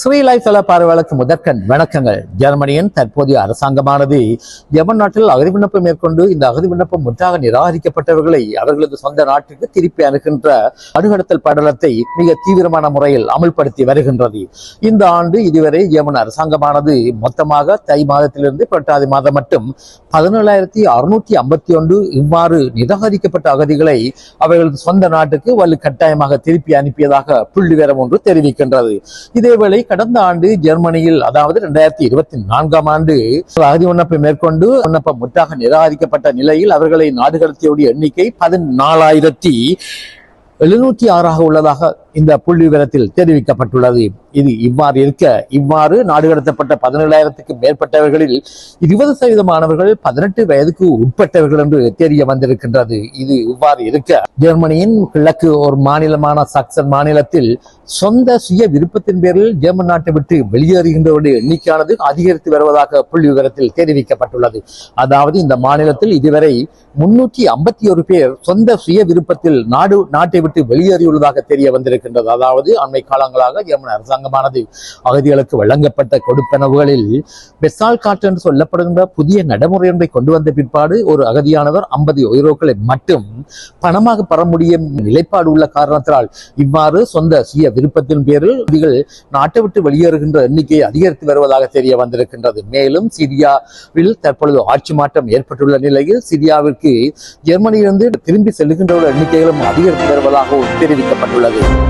ஸ்ரீலாய் தள பார்வையாளருக்கு முதற்கண் வணக்கங்கள். ஜெர்மனியின் தற்போதைய அரசாங்கமானது யமன் நாட்டில் அகதி விண்ணப்பம் மேற்கொண்டு இந்த அகதி விண்ணப்பம் முற்றாக நிராகரிக்கப்பட்டவர்களை அவர்களது சொந்த நாட்டுக்கு திருப்பி அனுகின்ற அடுகடத்தல் படலத்தை மிக தீவிரமான முறையில் அமல்படுத்தி வருகின்றது. இந்த ஆண்டு இதுவரை ஜெர்மன் அரசாங்கமானது மொத்தமாக தை மாதத்திலிருந்து புரட்டாதி மாதம் மட்டும் பதினேழாயிரத்தி அறுநூற்றி ஐம்பத்தி ஒன்று இவ்வாறு நிராகரிக்கப்பட்ட அகதிகளை அவர்களது சொந்த நாட்டுக்கு வலு கட்டாயமாக திருப்பி அனுப்பியதாக புள்ளிவிவரம் ஒன்று தெரிவிக்கின்றது. இதேவேளை கடந்த ஆண்டு ஜெர்மனியில் அதாவது இரண்டாயிரத்தி இருபத்தி நான்காம் ஆண்டு அகதி விண்ணப்பம் மேற்கொண்டு விண்ணப்பம் முற்றாக நிராகரிக்கப்பட்ட நிலையில் அவர்களை நாடு கடத்தியோடைய எண்ணிக்கை பதினாலாயிரத்தி எழுநூத்தி ஆறாக உள்ளதாக இந்த புள்ளி விவரத்தில் தெரிவிக்கப்பட்டுள்ளது. இது இவ்வாறு இருக்க இவ்வாறு நாடு கடத்தப்பட்ட பதினேழாயிரத்துக்கு மேற்பட்டவர்களில் இருபது சதவீத மாணவர்கள் பதினெட்டு வயதுக்கு உட்பட்டவர்கள் என்று தெரிய வந்திருக்கின்றது. இது இவ்வாறு இருக்க ஜெர்மனியின் கிழக்கு ஒரு மாநிலமான சக்சன் மாநிலத்தில் சொந்த சுய விருப்பத்தின் பேரில் ஜெர்மன் நாட்டை விட்டு வெளியேறுகின்றவருடைய எண்ணிக்கையானது அதிகரித்து வருவதாக புள்ளி விவரத்தில் தெரிவிக்கப்பட்டுள்ளது. அதாவது இந்த மாநிலத்தில் இதுவரை முன்னூற்றி ஐம்பத்தி ஒரு பேர் சொந்த சுய விருப்பத்தில் நாடு நாட்டை விட்டு வெளியேறியுள்ளதாக தெரிய இருக்கின்றது. அதாவது அண்மை காலங்களாக ஜெர்மன் அரசாங்கமானது அகதிகளுக்கு வழங்கப்பட்ட கொடுப்பனவுகளில் பெசால் காற்று என்று சொல்லப்படுகின்ற புதிய நடைமுறை ஒன்றை கொண்டு வந்த பிற்பாடு ஒரு அகதியானவர் ஐம்பது யூரோக்களை மட்டும் பணமாக பெற முடியும் நிலைப்பாடு உள்ள காரணத்தால் இவ்வாறு சொந்த சுய விருப்பத்தின் பேரில் அகதிகள் நாட்டை விட்டு வெளியேறுகின்ற எண்ணிக்கை அதிகரித்து வருவதாக தெரிய வந்திருக்கின்றது. மேலும் சிரியாவில் தற்பொழுது ஆட்சி மாற்றம் ஏற்பட்டுள்ள நிலையில் சிரியாவிற்கு ஜெர்மனியிலிருந்து திரும்பி செல்லுகின்ற எண்ணிக்கைகளும் அதிகரித்து வருவதாகவும் தெரிவிக்கப்பட்டுள்ளது.